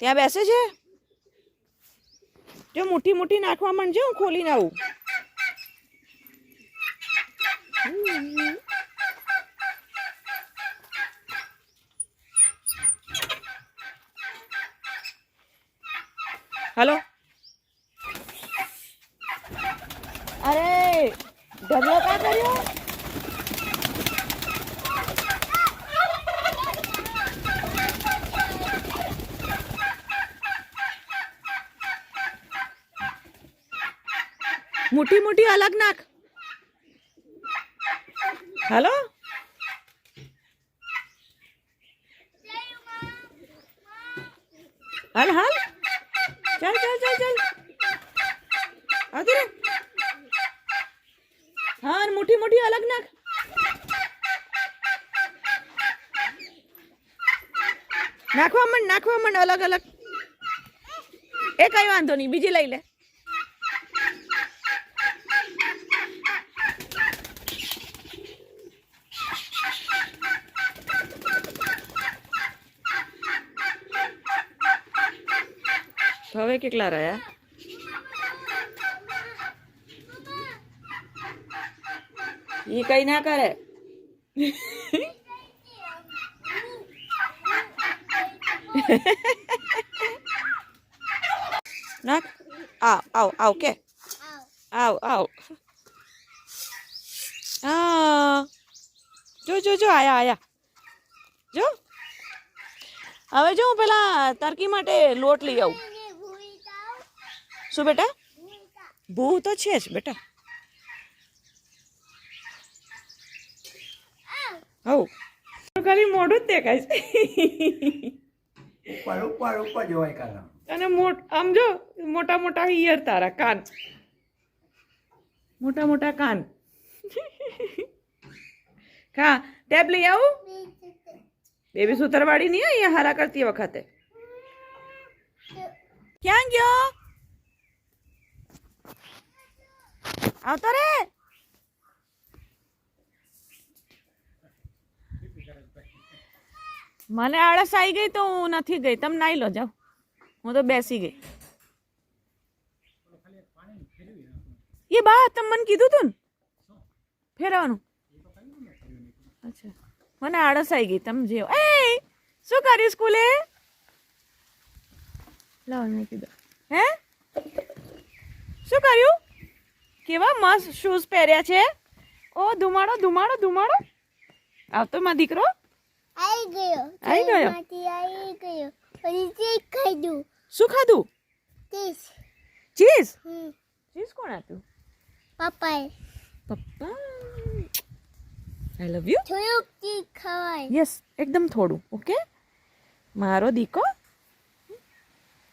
ત્યાં બેસે છે? જો મુઠ્ઠી મુઠ્ઠી નાખવા માંડજે, હું ખોલીને આવું. હલો. અરે, ઢગલો કા કર્યો? મોટી મોટી અલગ નાખ. હલો? હાલ હાલ. ચાલ ચાલ ચાલ ચાલ. આવતી હા મોટી મોટી અલગ નાખ. નાખવા મન નાખવા મન અલગ અલગ. એ કઈ વાંધો નહીં, બીજી લઈ લે. હવે કેટલા રહ્યા? એ કઈ ના કરે? નાખ. આવ આવ આવ, કે. આવ આવ. હા. જો જો જો, આયા આયા. જો. હવે જો હું પેલા તરકી માટે લોટ લઈ આવું. શું બેટા? ભૂ તો છે જ બેટા. હવ. ખાલી મોઢું જ દેખાય છે. ઉપર ઉપર ઉપર જોવાય કાલા અને મોટ આમ જો મોટા મોટા ઈયર તારા કાન. મોટા મોટા કાન. હા ટેબ લઈ આવું? બેબી સુતરવાડી નહીં અહીંયા હારા કરતી વખતે? ક્યાં ગયો? આવતો રે મને આળસ આવી ગઈ તો હું નથી ગઈ. તમે નાઈ લો જાઓ. હું તો બેસી ગઈ. એ બા તમે મને કીધું તું ને? ફેરવાનું. અચ્છા. મને આળસ આવી ગઈ. તમે જેવો એ શું કર્યું સ્કૂલે? લાવ મેં કીધું. હે? શું કર્યું? કેવા મસ્ત શૂઝ પહેર્યા છે. ઓ ધુમાડો ધુમાડો ધુમાડો. આવતો માં દીકરો? આઈ ગયો. આવી ગયો? આઈ ગયો. પછી ખાધું. શું ખાધું? ચીઝ. ચીઝ? હમ. ચીઝ કોણ આપ્યું? પપ્પાએ. પપ્પા. આઈ લવ યુ થોડું ચીઝ ખવાય. યસ એકદમ થોડું ઓકે મારો દીકો.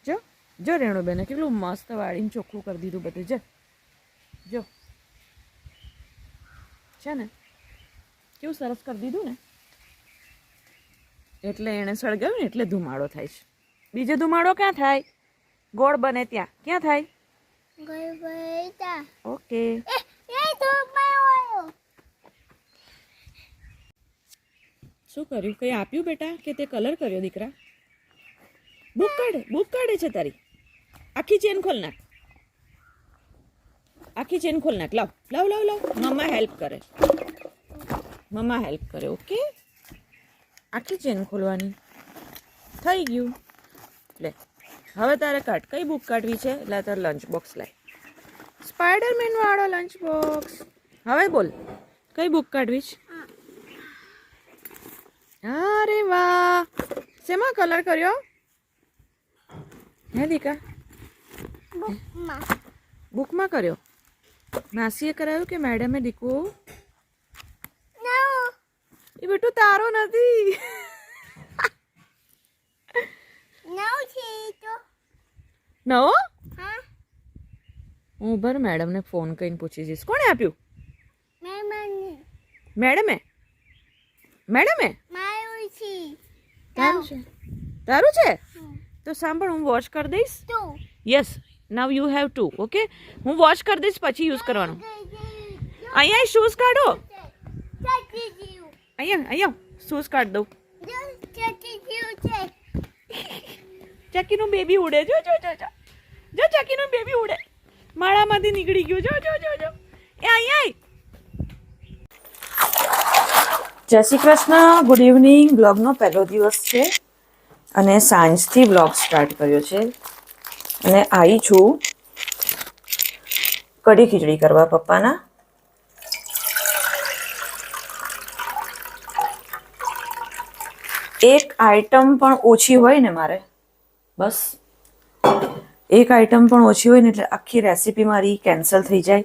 જો જો રેણુબેને કેટલું મસ્ત વાળીને ચોખ્ખું કરી દીધું બધું જો. જો. છે ને? કેવું સરસ કરી દીધું ને? એટલે એણે સળગાવ્યું ને એટલે ધુમાડો થાય છે. બીજો ધુમાડો ક્યાં થાય? ગોળ બને ત્યાં. ક્યાં થાય? ઓકે. શું કર્યું? કંઈ આપ્યું બેટા? કે તે કલર કર્યો દીકરા? બુક કાઢે બુક કાઢે છે તારી? આખી ચેન ખોલ નાખ. આખી ચેન ખોલ નાખ. લાવ લાવ લાવ લાવ. મમ્મા હેલ્પ કરે. મમ્મા હેલ્પ કરે ઓકે આખી ચેન ખોલવાની. થઈ ગયું. લે હવે તારે કાઢ. કઈ બુક કાઢવી છે? એટલે તારે લંચ બોક્સ લાય. સ્પાઈડરમેન વાળો લંચ બોક્સ હવે બોલ કઈ બુક કાઢવી છે? અરે વાહ. શેમાં કલર કર્યો? હે દીકા? બુકમાં કર્યો? માસીએ કરાયું કે મેડમે દીકુ નો એ બેટું તારો નથી. નવો હા? ભર મેડમને ફોન કરીને પૂછી જઈશ. કોણે આપ્યું? મેડમે મેડમે તારું છે? તારું છે? તો સાંભળ હું વોશ કરી દઈશ. Yes now you have to okay હું વોશ કરી દઈશ, પછી યુઝ કરવાનું. અહીંયા શૂઝ કાઢો. અહીંયા અહીંયા શૂઝ કાઢ દઉં. ચકીનું બેબી ઉડે. જો જો જો જો. ચકીનું બેબી ઉડે. માળામાંથી નીકળી ગયું. જો જો જો જો. એ અહીંયા જય શ્રી કૃષ્ણ. ગુડ ઇવનિંગ બ્લોગનો પહેલો દિવસ છે. અને સાંજથી બ્લોગ સ્ટાર્ટ કર્યો છે. અને આવી છું. કઢી ખીચડી કરવા પપ્પાના. એક આઈટમ પણ ઓછી હોય ને મારે. બસ. એક આઈટમ પણ ઓછી હોય ને એટલે આખી રેસીપી મારી કેન્સલ થઈ જાય.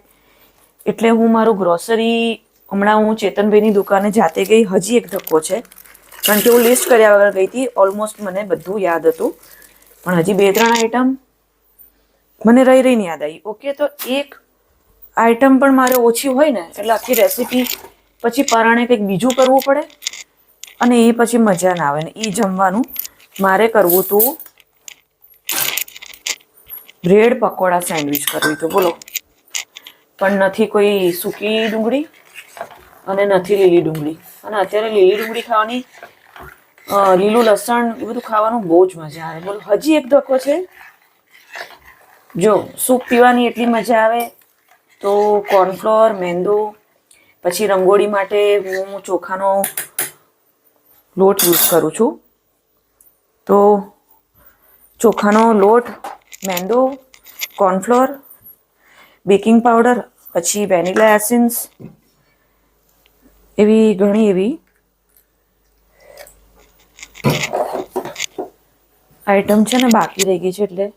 એટલે હું મારું ગ્રોસરી હમણાં હું ચેતનભાઈની દુકાને જાતે ગઈ, હજી એક ધક્કો છે. કારણ કે હું લિસ્ટ કર્યા વગર ગઈ હતી ઓલમોસ્ટ મને બધું યાદ હતું. પણ હજી બે ત્રણ આઈટમ મને રહી રહીને યાદ આવી. ઓકે, તો એક આઈટમ પણ મારે ઓછી હોય ને, એટલે આખી રેસીપી પછી પરાણે કંઈક બીજું કરવું પડે અને એ પછી મજા ના આવે ને એ જમવાનું મારે કરવું હતું બ્રેડ પકોડા સેન્ડવિચ કરવી તો, બોલો. પણ નથી કોઈ સૂકી ડુંગળી અને નથી લીલી ડુંગળી. અને અત્યારે લીલી ડુંગળી ખાવાની લીલું લસણ એ બધું ખાવાનું બહુ જ મજા આવે. બોલો, હજી એક ધક્કો છે. જો સૂપ પીવાની એટલી મજા આવે તો કોર્નફ્લોર મેંદો પછી રંગોળી માટે હું ચોખાનો લોટ યુઝ કરું છું. તો ચોખાનો લોટ મેંદો કોર્નફ્લોર બેકિંગ પાવડર પછી વેનીલા એસેન્સ એવી ઘણી એવી આઈટમ છે ને બાકી રહી ગઈ છે એટલે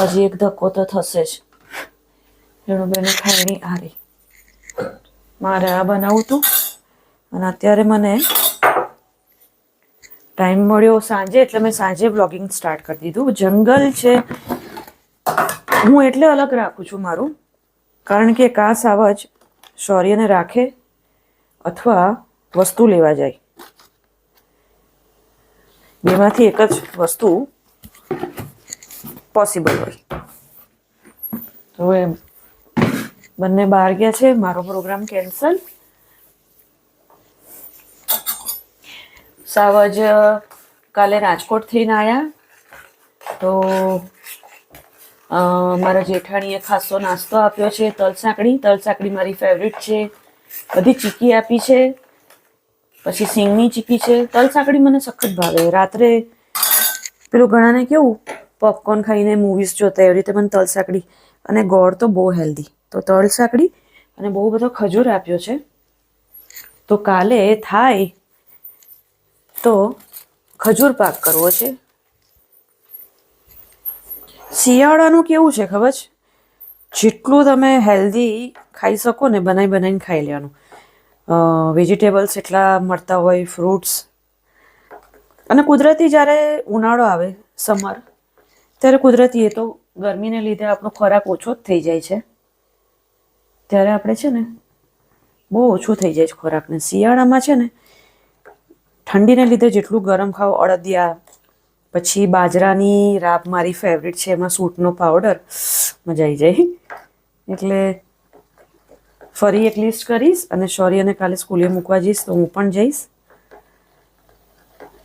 હજી એક ધક્કો તો થશે જ. એનું બેન ખાયણી હારી મારે આ બનાવું હતું અને અત્યારે મને ટાઈમ મળ્યો સાંજે, એટલે મેં સાંજે બ્લોગિંગ સ્ટાર્ટ કરી દીધું. જંગલ છે. હું એટલે અલગ રાખું છું મારું. કારણ કે કાસ આવા જ શૌર્યને રાખે અથવા વસ્તુ લેવા જાય. બેમાંથી એક જ વસ્તુ પોસિબલ હોય. તો એ બંને બહાર ગયા છે. મારો પ્રોગ્રામ કેન્સલ સાવજ કાલે રાજકોટ થઈને આવ્યા તો મારા જેઠાણીએ ખાસો નાસ્તો આપ્યો છે. તલ સાંકડી મારી ફેવરિટ છે. બધી ચીકી આપી છે. પછી સિંગની ચીકી છે. તલ સાંકડી મને સખત ભાવે. રાત્રે પેલું ઘણાને કેવું? પોપકોર્ન ખાઈને મૂવીઝ જોતા એવી રીતે મને તલ સાંકડી અને ગોળ તો બહુ હેલ્ધી તો તલ સાંકડી અને બહુ બધો ખજૂર આપ્યો છે. તો કાલે થાય તો ખજૂર પાક કરવો છે. શિયાળાનું કેવું છે ખબર છે? જેટલું તમે હેલ્ધી ખાઈ શકો ને બનાવી બનાવીને ખાઈ લેવાનું. વેજીટેબલ્સ એટલા મળતા હોય ફ્રૂટ્સ અને કુદરતી જ્યારે ઉનાળો આવે સમર ત્યારે કુદરતી એ તો ગરમીને લીધે આપણો ખોરાક ઓછો જ થઈ જાય છે. ત્યારે આપણે છે ને બહુ ઓછું થઈ જાય છે ખોરાકને. શિયાળામાં છે ને ઠંડીને લીધે જેટલું ગરમ ખાવ, અડદિયા, પછી બાજરાની રાબ મારી ફેવરિટ છે, એમાં સૂટનો પાવડર મજા આવી જાય. એટલે ફરી એક લિસ્ટ કરીશ અને શૌર્યને કાલે સ્કૂલે મૂકવા જઈશ તો હું પણ જઈશ.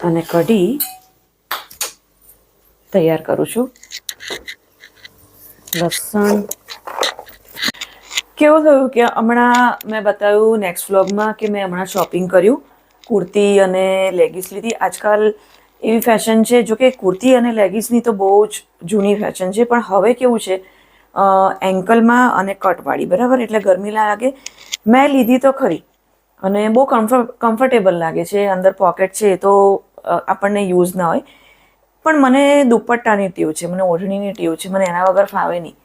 અને કઢી તૈયાર કરું છું. લસણ. કેવું થયું કે હમણાં મેં બતાવ્યું નેક્સ્ટ વ્લોગમાં કે મેં હમણાં શોપિંગ કર્યું. કુર્તી અને લેગીસ લીધી. આજકાલ એવી ફેશન છે, જો કે કુર્તી અને લેગીસની તો બહુ જ જૂની ફેશન છે, પણ હવે કેવું છે એન્કલમાં અને કટવાળી બરાબર? એટલે ગરમી લાગે. મેં લીધી તો ખરી, અને બહુ કમ્ફર્ટ કમ્ફર્ટેબલ લાગે છે. અંદર પોકેટ છે એ તો આપણને યુઝ ના હોય. પણ મને દુપટ્ટાની ટેવ છે, મને ઓઢણીની ટેવ છે, મને એના વગર ફાવે નહીં.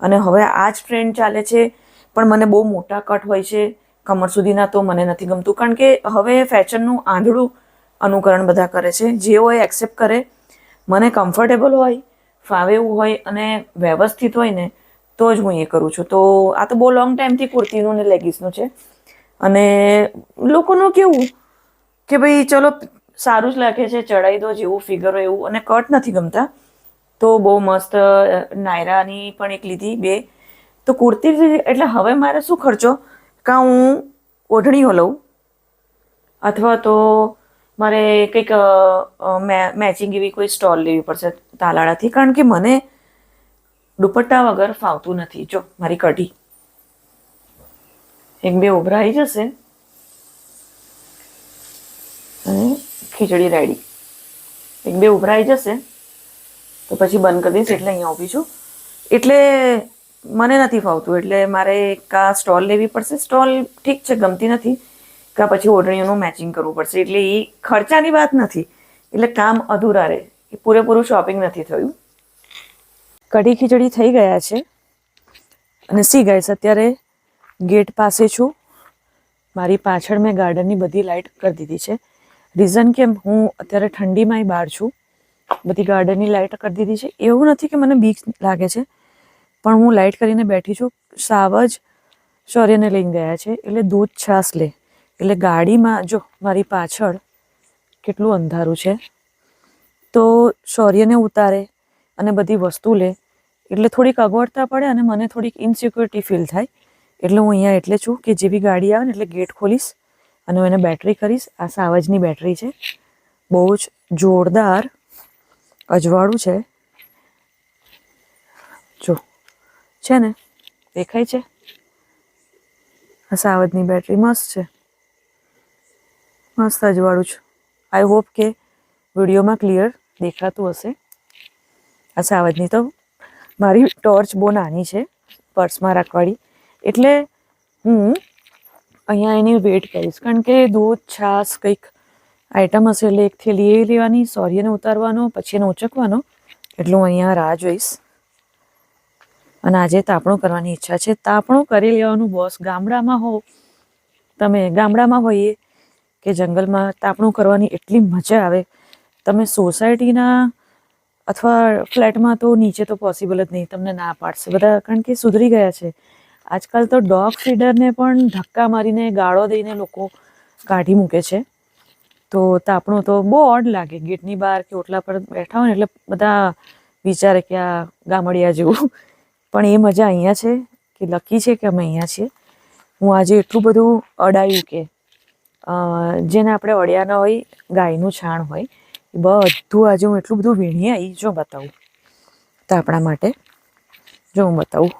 અને હવે આ જ ટ્રેન્ડ ચાલે છે, પણ મને બહુ મોટા કટ હોય છે, કમર સુધીના તો મને નથી ગમતું. કારણ કે હવે ફેશનનું આંધળું અનુકરણ બધા કરે છે. જેઓ એ એક્સેપ્ટ કરે. મને કમ્ફર્ટેબલ હોય, ફાવે એવું હોય અને વ્યવસ્થિત હોય ને, તો જ હું એ કરું છું. તો આ તો બહુ લોંગ ટાઈમથી કુર્તીનું ને લેગીસનું છે. અને લોકોનું કેવું કે ભાઈ ચલો સારું જ લાગે છે ચડાઈ દો જેવું ફિગર એવું. અને કટ નથી ગમતા. તો બહુ મસ્ત નાયરાની પણ એક લીધી, બે. તો કુર્તી એટલે હવે મારે શું ખર્ચો? કાં હું ઓઢણીઓ લઉં અથવા તો મારે કંઈક મેચિંગ એવી કોઈ સ્ટોલ લેવી પડશે તાલાળાથી? કારણ કે મને દુપટ્ટા વગર ફાવતું નથી. જો, મારી કઢી. એક બે ઉભરાઈ જશે. અને ખીચડી રેડી. એક બે ઉભરાઈ જશે, તો પછી બંધ કરી દઈશ, એટલે અહીંયા ઊભી છું. એટલે મને નથી ફાવતું, એટલે મારે કા સ્ટોલ લેવી પડશે. સ્ટોલ ઠીક છે, ગમતી નથી, કા પછી ઓઢણીઓનું મેચિંગ કરવું પડશે. એટલે એ ખર્ચાની વાત નથી, એટલે કામ અધૂરા રહે. એ પૂરેપૂરું શોપિંગ નથી થયું. કઢી ખીચડી થઈ ગયા છે, અને સી ગાઈસ અત્યારે ગેટ પાસે છું. મારી પાછળ મેં ગાર્ડનની બધી લાઇટ કરી દીધી છે. રીઝન કે હું અત્યારે ઠંડીમાંય બહાર છું. બધી ગાર્ડનની લાઇટ કરી દીધી છે. એવું નથી કે મને બીક લાગે છે. પણ હું લાઇટ કરીને બેઠી છું. સાવજ શૌર્યને લઈને ગયા છે. એટલે દૂધ છાશ લે. એટલે ગાડીમાં જો મારી પાછળ કેટલું અંધારું છે. તો શૌર્યને ઉતારે અને બધી વસ્તુ લે. એટલે થોડીક અગવડતા પડે અને મને થોડીક ઇનસિક્યોરિટી ફીલ થાય. એટલે હું અહીંયા એટલે છું કે જેવી ગાડી આવે ને એટલે ગેટ ખોલીશ. અને હું એને બેટરી કરીશ. આ સાવજની બેટરી છે. બહુ જ જોરદાર અજવાળું છે. જો, છે ને? દેખાય છે? આ સાવજની બેટરી મસ્ત છે. મસ્ત અજવાળું છે. આઈ હોપ કે વિડીયોમાં ક્લિયર દેખાતું હશે. આ સાવજની તો મારી ટોર્ચ બહુ નાની છે પર્સમાં રાખવાળી. એટલે હું અહીંયા એની વેટ કરીશ. કારણ કે દૂધ, છાશ કંઈક આઈટમ હશે એટલે એક થેલી એ લેવાની સોરીને ઉતારવાનો, પછી એને ઉચકવાનો. એટલે અહીંયા રાહ જોઈશ. અને આજે તાપણું કરવાની ઈચ્છા છે. તાપણું કરી લેવાનું બોસ ગામડામાં હો. તમે ગામડામાં હોઈએ કે જંગલમાં તાપણું કરવાની એટલી મજા આવે. તમે સોસાયટીના અથવા ફ્લેટમાં તો નીચે તો પોસિબલ જ નહીં. તમને ના પાડશે. બધા કારણ કે સુધરી ગયા છે. આજકાલ તો ડોગ ફીડરને પણ ધક્કા મારીને ગાળો દઈને લોકો કાઢી મૂકે છે. તો તાપણું તો બહુ ઓડ લાગે. ગેટની બહાર કે ઓટલા પર બેઠા હોય ને એટલે બધા વિચારે કે આ ગામડિયા જેવું. પણ એ મજા અહીંયા છે કે લકી છે કે અમે અહીંયા છીએ. હું આજે એટલું બધું અડાયું કે જેને આપણે અડ્યા ન હોય, ગાયનું છાણ હોય, એ બધું આજે હું એટલું બધું વીણી આવી જો બતાવું. તો આપણા માટે, જો હું બતાવું.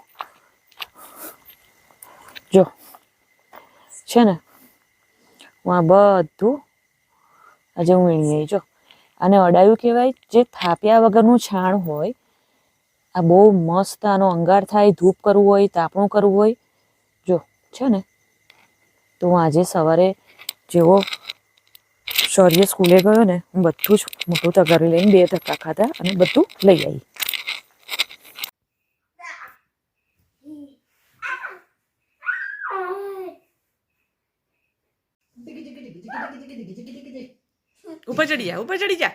જો, છે ને? હું આ બધું આજે હું વીણી આવી જો. આને અડાયું કહેવાય જે થાપ્યા વગરનું છાણ હોય, આ બહુ મસ્ત આનો અંગાર થાય, ધૂપ કરવું હોય, તાપણું કરવું હોય, જો, છે ને? તો હું આજે સવારે જેવો શૌર્ય સ્કૂલે ગયો ને, હું બધું જ મોટું તગારી લઈને બે ધક્કા ખાધા અને બધું લઈ આવી ઉપર ચડી જા ઉપર ચડી જા.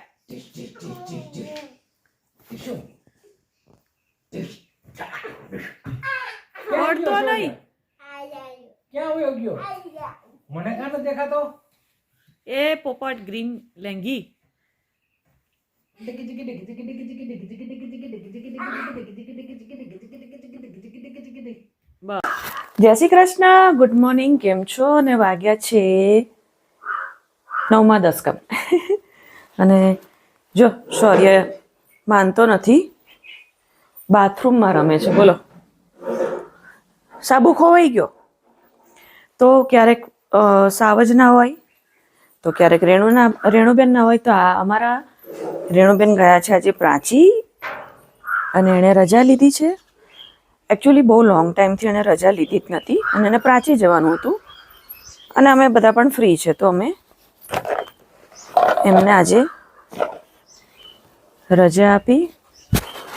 પડતો નહીં. ક્યાં વયો ગયો મને કાં નથી દેખાતો? એ પોપટ ગ્રીન લેંગી. જય શ્રી કૃષ્ણ. ગુડ મોર્નિંગ કેમ છો? અને વાગ્યા છે નવમાં દસ કમ અને જો શૌર્ય માનતો નથી. બાથરૂમમાં રમે છે, બોલો. સાબુ ખોવાઈ ગયો. તો ક્યારેક સાવજ ના હોય, તો ક્યારેક રેણુના રેણુબેન ના હોય, તો આ અમારા રેણુબેન ગયા છે આજે પ્રાચી અને એણે રજા લીધી છે. એકચ્યુઅલી બહુ લોંગ ટાઈમથી એણે રજા લીધી જ નથી અને એને પ્રાચી જવાનું હતું. અને અમે બધા પણ ફ્રી છે, તો અમે એમને આજે રજા આપી.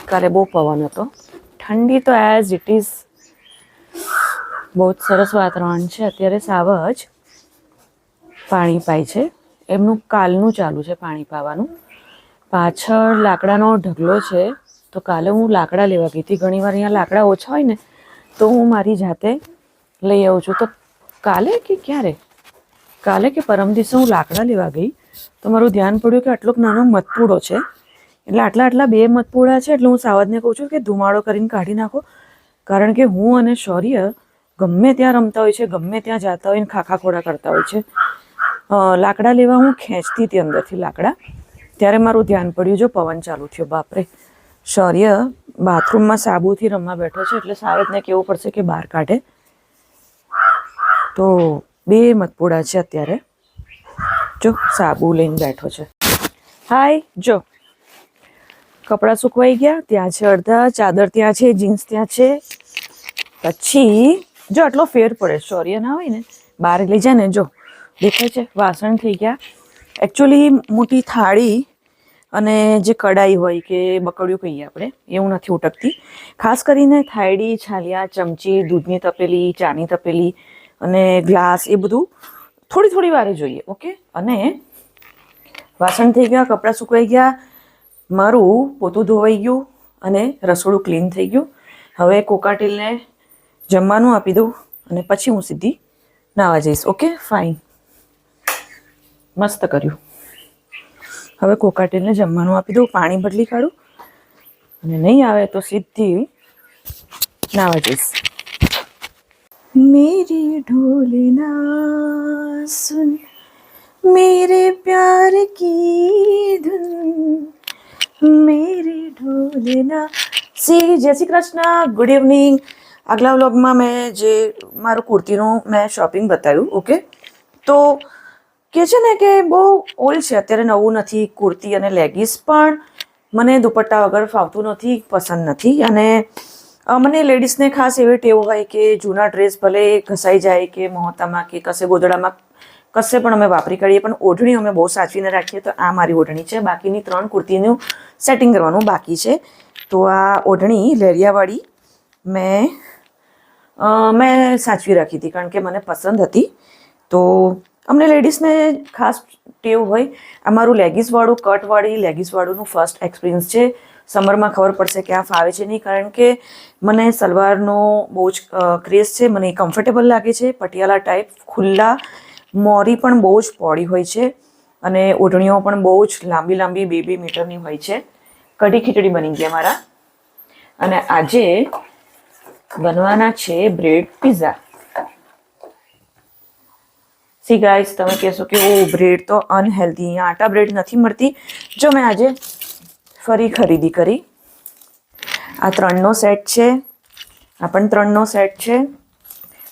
કાલે બહુ પવન હતો. ઠંડી તો એઝ ઇટ ઇઝ બહુ જ સરસ વાતાવરણ છે. અત્યારે સાવજ પાણી પાય છે. એમનું કાલનું ચાલુ છે પાણી પાવાનું. પાછળ લાકડાનો ઢગલો છે. તો કાલે હું લાકડા લેવા ગઈ હતી. ઘણીવાર અહીંયા લાકડા ઓછા હોય ને, તો હું મારી જાતે લઈ આવું છું. તો કાલે કે ક્યારે? કાલે કે પરમ દિવસે હું લાકડા લેવા ગઈ. તો મારું ધ્યાન પડ્યું કે આટલોક નાનો મધપૂડો છે. એટલે આટલા આટલા બે મધપૂડા છે, એટલે હું સાવજને કહું છું કે ધુમાડો કરીને કાઢી નાખો. કારણ કે હું અને શૌર્ય ગમે ત્યાં રમતા હોય છે, ગમે ત્યાં જતા હોય ને ખાખા ખોડા કરતા હોય છે. લાકડા લેવા હું ખેંચતી હતી અંદરથી લાકડા. ત્યારે મારું ધ્યાન પડ્યું, જો પવન ચાલુ થયો, બાપરે. શૌર્ય બાથરૂમમાં સાબુથી રમવા બેઠો છે, એટલે સારદને કહેવું પડશે કે બહાર કાઢે. તો બે મધપૂડા છે અત્યારે. જો, સાબુ લઈને બેઠો છે. હાય, જો. કપડાં સુકવાઈ ગયા, ત્યાં છે અડધા, ચાદર ત્યાં છે, જીન્સ ત્યાં છે. પછી, જો, આટલો ફેર પડે શૌર્ય ના હોય ને. બહાર લઈ જાય ને, જો. દેખાય છે, વાસણ થઈ ગયા. એકચ્યુઅલી મોટી થાળી અને જે કડાઈ હોય કે બકડિયું કહીએ આપણે, એવું નથી ઉટકતી. ખાસ કરીને થાળી, છાલિયા, ચમચી, દૂધની તપેલી, ચાની તપેલી અને ગ્લાસ એ બધું થોડી થોડી વારે જોઈએ, ઓકે? અને વાસણ થઈ ગયા, કપડાં સુકાઈ ગયા, મારું પોતું ધોવાઈ ગયું અને રસોડું ક્લીન થઈ ગયું. હવે કોકાટીલને જમવાનું આપી દઉં અને પછી હું સીધી નાવા જઈશ, ઓકે? ફાઇન મસ્ત કર્યું. હવે કોકાટીલને જમવાનું આપી દઉં, પાણી બદલી કાઢું અને નહીં આવે તો સીધી નાવા જઈશ. मेरी ढोलना सुन मेरे प्यार की धुन मेरे ઢોલના સી જય શ્રી કૃષ્ણ ગુડ ઇવનિંગ આગલા વ્લોગમાં મેં જે મારું કુર્તીનું મેં શોપિંગ બતાવ્યું ઓકે તો કે છે ને કે બહુ ઓલ્ડ છે અત્યારે નવું નથી કુર્તી અને લેગીસ પણ મને દુપટ્ટા વગર ફાવતું નથી પસંદ નથી અને અ, મને લેડીઝને ખાસ એવી ટેવ હોય કે જૂના ડ્રેસ ભલે ઘસાઈ જાય કે મોહતામાં કે કશે ગોદડામાં કશે પણ અમે વાપરી કાઢીએ, પણ ઓઢણી અમે બહુ સાચવીને રાખીએ તો આ મારી ઓઢણી છે. બાકીની ત્રણ કુર્તીનું સેટિંગ કરવાનું બાકી છે. તો આ ઓઢણી લેરિયાવાળી મેં મેં સાચવી રાખી હતી કારણ કે મને પસંદ હતી. તો અમને લેડીઝને ખાસ ટેવ હોય. આ મારું લેગીસવાળું, કટવાળી લેગીસવાળુંનું ફર્સ્ટ એક્સપિરિયન્સ છે. સમરમાં ખબર પડશે કે આ ફાવે છે નહીં. કારણ કે મને સલવારનો બહુ જ ક્રેઝ છે, મને કમ્ફર્ટેબલ લાગે છે. પટિયાલા ટાઈપ ખુલ્લા મોરી પણ બહુ જ પોળી હોય છે અને ઓઢણીઓ પણ બહુ જ લાંબી લાંબી બે બે મીટરની હોય છે. કઢી ખીચડી બની ગયા મારા અને આજે બનવાના છે બ્રેડ પિઝા સી ગાઈસ તમે કહેશો કે ઓ બ્રેડ તો અનહેલ્ધી અહીંયા આટા બ્રેડ નથી મળતી. જો મેં આજે ફરી ખરીદી કરી. આ ત્રણનો સેટ છે. આ પણ ત્રણનો સેટ છે.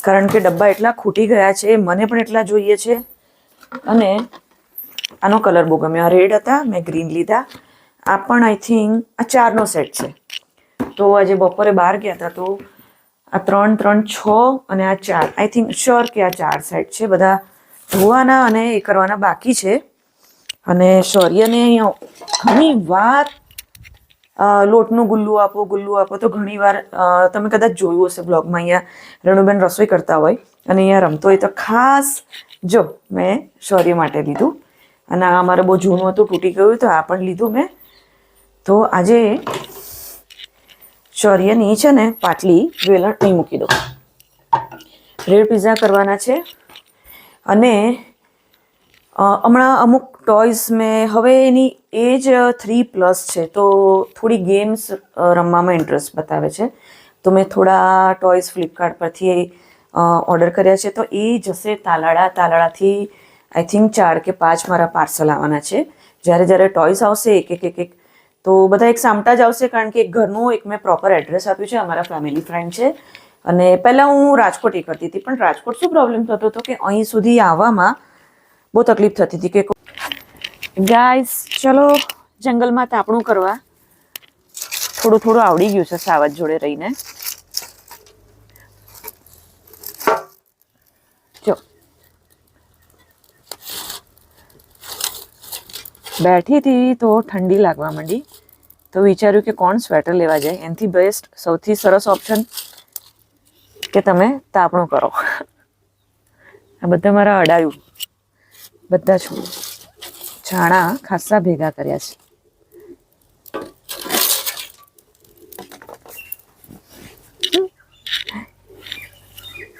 કારણ કે ડબ્બા એટલા ખૂટી ગયા છે મને પણ એટલા જોઈએ છે. અને આનો કલર બહુ ગમ્યો. આ રેડ હતા મેં ગ્રીન લીધા. આ પણ આઈ થિંક આ ચારનો સેટ છે. તો આજે બપોરે બહાર ગયા હતા તો આ ત્રણ ત્રણ છ અને આ ચાર. આઈ થિંક શ્યોર કે આ ચાર સેટ છે. બધા ધોવાના અને એ કરવાના બાકી છે. અને શૌર્યને અહીંયા ઘણી અ, લોટનું ગુલ્લું આપો ગુલ્લું આપો તો ઘણીવાર તમે કદાચ જોયું હશે બ્લોગમાં અહીંયા રણુબેન રસોઈ કરતા હોય અને અહીંયા રમતો હોય તો ખાસ જો મેં શૌર્ય માટે લીધું અને આ મારે બહુ જૂનું હતું, તૂટી ગયું તો આ પણ લીધું મેં. તો આજે શૌર્યની છે ને પાટલી વેલણ અહીં મૂકી દો રેડ પિઝા કરવાના છે અને હમણાં અમુક ટોયઝ મેં, હવે એની એજ થ્રી પ્લસ છે. તો થોડી ગેમ્સ રમવામાં ઇન્ટરેસ્ટ બતાવે છે. તો મેં થોડા ટોયઝ ફ્લિપકાર્ટ પરથી ઓર્ડર કર્યા છે. તો એ જશે તાલાળા. તાલાળાથી આઈ થિંક ચાર કે પાંચ મારા પાર્સલ આવવાના છે. જ્યારે જ્યારે ટોયઝ આવશે, એક એક એક એક, તો બધા એક સામટા જ આવશે, કારણ કે એક ઘરનું એક મેં પ્રોપર એડ્રેસ આપ્યું છે. અમારા ફેમિલી ફ્રેન્ડ છે. અને પહેલાં હું રાજકોટ એ કરતી હતી. પણ રાજકોટ શું પ્રોબ્લેમ થતો હતો કે અહીં સુધી આવવામાં બહુ તકલીફ થતી હતી કે ગાઈસ ચલો, જંગલમાં તાપણું કરવા. થોડું થોડું આવડી ગયું છે સાવજ જોડે રહીને. જો. બેઠી હતી તો ઠંડી લાગવા માંડી. તો વિચાર્યું કે કોણ સ્વેટર લેવા જાય? એનાથી બેસ્ટ સૌથી સરસ ઓપ્શન કે તમે તાપણું કરો. આ બધા મારા અડાયું. બધા છું છાણા ખાસ્સા ભેગા કર્યા છે.